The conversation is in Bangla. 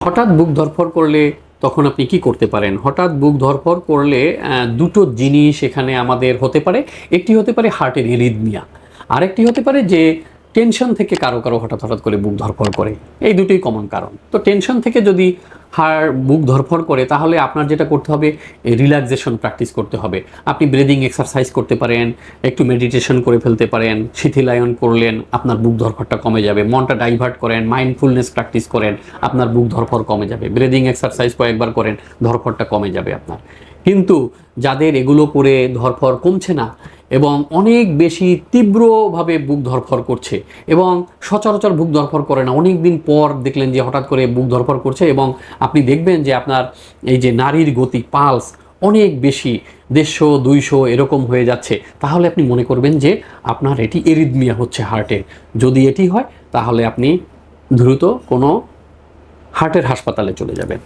হঠাৎ বুক ধরফর করলে তখন আপনি কি করতে পারেন? হঠাৎ বুক ধরফর করলে দুটো জিনিস এখানে আমাদের হতে পারে। একটি হতে পারে হার্টের এরিদমিয়া আরেকটি হতে পারে যে টেনশন থেকে কারও কারও হঠাৎ হঠাৎ করে বুক ধরফর করে। এই দুটোই কমন কারণ। তো টেনশন থেকে যদি হার বুক ধরফর করে, তাহলে আপনার যেটা করতে হবে রিল্যাক্সেশন প্র্যাকটিস করতে হবে। আপনি ব্রিদিং এক্সারসাইজ করতে পারেন, একটু মেডিটেশন করে ফেলতে পারেন, শিথিলায়ন করলেন, আপনার বুক ধরফরটা কমে যাবে। মনটা ডাইভার্ট করেন মাইন্ডফুলনেস প্র্যাকটিস করেন, আপনার বুক ধরফর কমে যাবে। ব্রিদিং এক্সারসাইজ কয়েকবার করেন ধরফরটা কমে যাবে আপনার। কিন্তু যাদের এগুলো করে ধরফর কমছে না এবং অনেক বেশি তীব্রভাবে বুক ধরফর করছে এবং সচরাচর বুক ধরফর করে না। অনেক দিন পর দেখলেন যে হঠাৎ করে বুক ধরফর করছে এবং আপনি দেখবেন যে আপনার এই যে নারীর গতি, পালস অনেক বেশি, দেড়শো, দুইশো এরকম হয়ে যাচ্ছে। তাহলে আপনি মনে করবেন যে আপনার এটি এরিদমিয়া হচ্ছে হার্টের। যদি এটি হয়, তাহলে আপনি দ্রুত কোনো হার্টের হাসপাতালে চলে যাবেন।